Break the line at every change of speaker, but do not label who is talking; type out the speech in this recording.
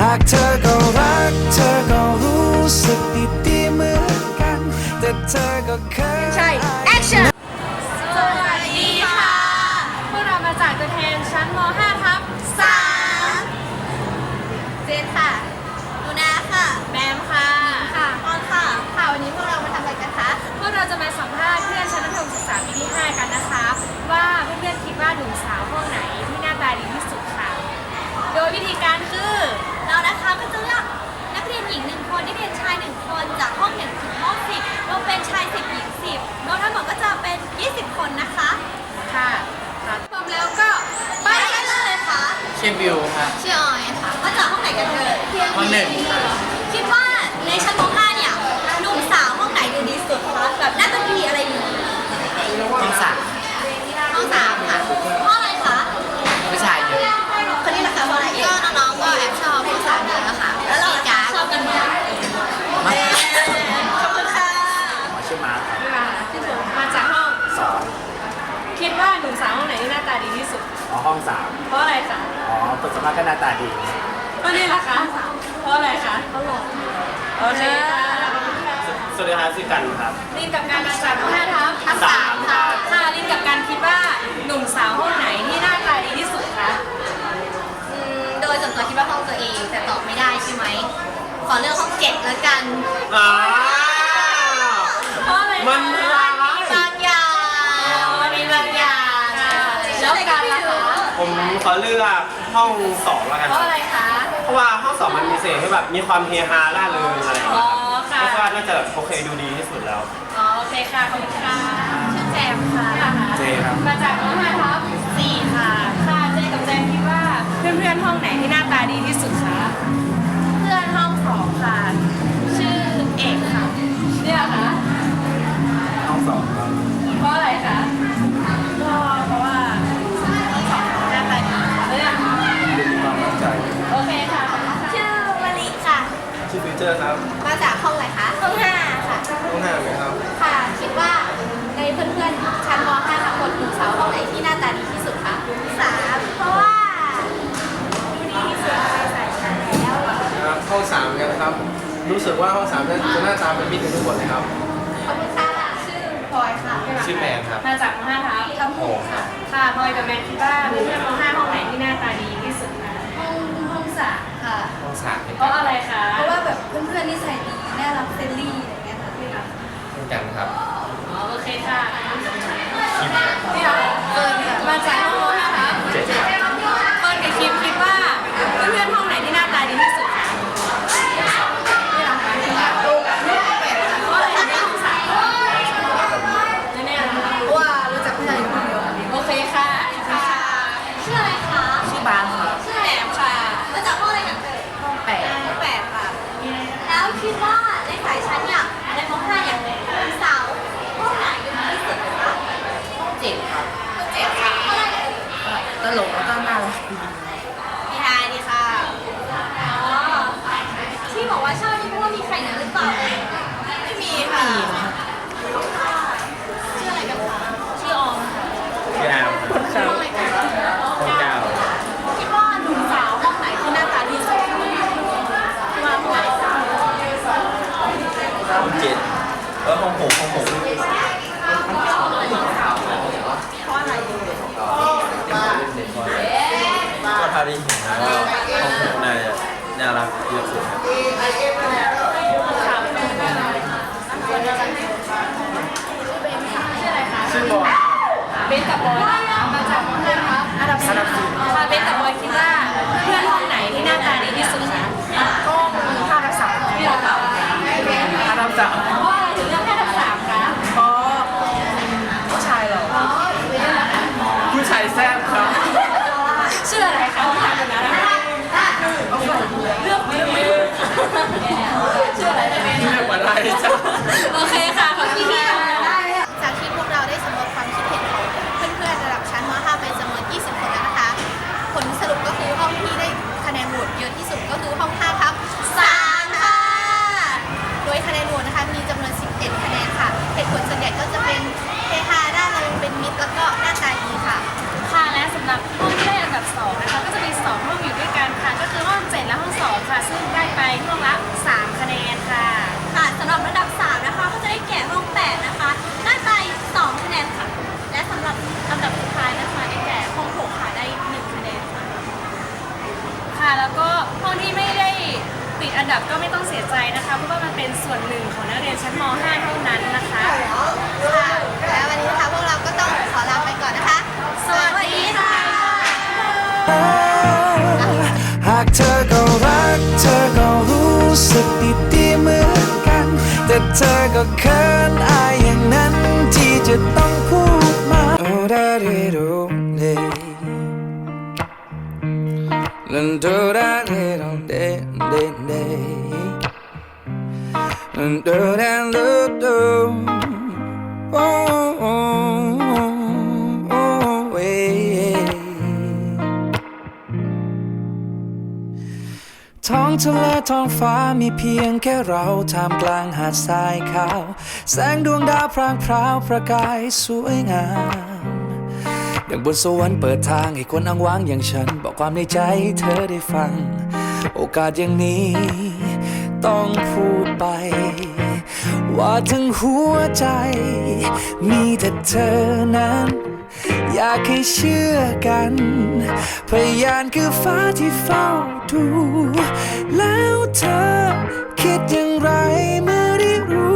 หากเธอก็รัก เธอก็รู้สึกดีๆเหมือนกัน แต่เธอก็เคย
ใช่ action
สวัสดีค่ะ พวกเรามาจากตัวแทนชั้นม .5 ทับ
เจนค่ะดูนาค่ะ
แบมค่ะ
ค่ะออนค่ะ ค่ะ วันนี้พวกเรามาทำอะไรกันคะ
พวกเราจะมาสัมภาษณ์เพื่อนชั้นมัธยมศึกษาปีที่ 5 กันนะคะ ว่า
ชื่อบิวค
รั
บ
ชื่อออยค่ะมาจากห้องไหนกันเอ่ย
ห้องหนึ่ง
คิดว่าในชั้นม .5 เนี่ยหนุ่มสาวห้องไหนดูดีสุดคะแบบหน้าตาดีอะไรอย่างนี้
ห้องสาม
ห้องสามค่ะเพราะอะไรคะ
ผู้ชายเยอะ
คนนี้นะคะเพราะอะไรก็น้องๆก็แอบชอบห้องสามเยอะนะคะแล้วเราจ้าชอบกันไหมขอบคุณค่ะ
ชื่อมาร์คครับ
มาจากห้อง
สอง
คิดว่าหนุ่มสาวห้องไหนที่หน้าตาดีที่สุด
อ๋อห้องสาม
เพราะอะไรคะ
อ๋อคนสวนมากก็หน้าตาดี
ก็นี่แหละคะเพราะอะไรคะเขาหล่อโอเคค่ะขอบคุณค่ะ
สวัสดีครับชื่อกันครับ
ลินกับการมาจากห้าทับ
ทับสามค่ะ
ค่ะลินกับการคิดว่าหนุ่มสาวห้องไหนที่หน้าตาดีที่สุดคะ
ผมขอเลือกห้องสองแล้วกัน
เพราะอะไรคะ
เพราะว่าห้องสองมันมีเศษที่แบบมีความเฮฮาล่าเริงอะไรอย่าง
อ๋
เงี้
อย
ครับ
ค่ะ
เพราะว่าน่าจะแบบโอเคดูดีที่สุดแล้ว
อ๋อโอเคค่ะขอบคุณค่ะ
ชื่อแจมค่ะ
เจครับ
มาจากห้องห้า
ฟิวเจอร์ครับ
มาจากห้องอะไรคะห้องห้าค่ะ
ห้องห้าไหมครับ
ค่ะ คิดว่าในเพื่อนๆ ชั้นม .5 ทั้งหมดหนุ่มสาวห้องไหนที่หน้าตาดีที่สุดคะสามเพราะว่าดูดีที่สุดในสายตาแล้ว
ครับห้องสามกันนะครับ รู้สึกว่าห้องสามจะหน้าตาเป็นมิตรกันทุกคนเลยครับ
ขอบคุณค่ะชื่อพลอยค่ะ
ชื่อแมนครับ
มาจากห้าทับ
ลำพูค่ะ
ค่ะพลอยกับแมนคิดว่าเพื่อนๆห้องห้าห้องไหน
มา
จากห้องห้าทับ
เจ็ดครั
ไม่
มีค่ะชื่ออะไร
กัน
คะชื่อออมค่ะชื่อ
แอมครับ
ชื่ออะไรกันคะ
ห้องเก้า
คิดว่าหนุ่มสาวห้องไหนที่หน้าตาดีสุดมาห้องไหน
ห้องเจ็ดเออห้องหกห้องหก
เพราะอะไร
ก็ทาริหินนะก็ห้องหกน่าจะน่ารักเยอะสุดครับ
ชื่อ
บอล
เบนกับบอยมาจากห้องไห้าครับอันดับสี่ค่ะเบนกับบอยคิดว่าเพื่อนห้องไหนที่หน้าตาดีที่สุดคะก็ห้าทับสามที่เราตอบ
ห้าทับสาม
เพราะอะไรถึงเลือกห้าทับสามคะ
เพราะผู้ชายเหรอผู้ชายแซ่บครับ
ชื่ออะไรคะผู้ชายคนนั้นนะคะเลือกไม่ไม่ชื่ออะไร
เรียกอะไรจ้ะ
โอเคค่ะขอบคุณค่ะ
จากที่พวกเราได้สำรวจความคิดเห็นของเพื่อนๆระดับชั้นม .5 ไปจำนวน 20 คนแล้วนะคะ ผลสรุปก็คือห้องที่ได้คะแนนโหวต
องๆที่ไม่ได้ติด อันดับก็ไม่ต้องเสียใจนะคะเพราะว่ามันเป็นส่วนหนึ่งของนักเรียนชั้นม .5 เท่านั้นนะคะ
ค่ะแล้ววันนี้นะคะพวกเราก็ต้องขอลาไปก่อนนะคะ สวัสดีค่ะ
หากเธอก็รัก เธอก็รู้สึกดีๆเหมือนกัน แต่เธอก็เขินอายอย่างนั้นที่จะต้องพูดมาโอ้ดาเดโดเดลันโดดาเดโด ลันโดดาโดโดโอ้โอ้โอ้เว้ท้องทะเลท้องฟ้ามีเพียงแค่เราท่ามกลางหาดทรายขาว แสงดวงดาวพรางพราวประกายสวยงามดังบนสวรรค์เปิดทางให้คนอ้างว้างอย่างฉัน บอกความในใจเธอได้ฟัง โอกาสอย่างนี้ ต้องพูดไป ว่าทั้งหัวใจ มีแต่เธอนั้น อยากให้เชื่อกัน พยานคือฟ้าที่เฝ้าดู แล้วเธอคิดอย่างไรเมื่อได้รู้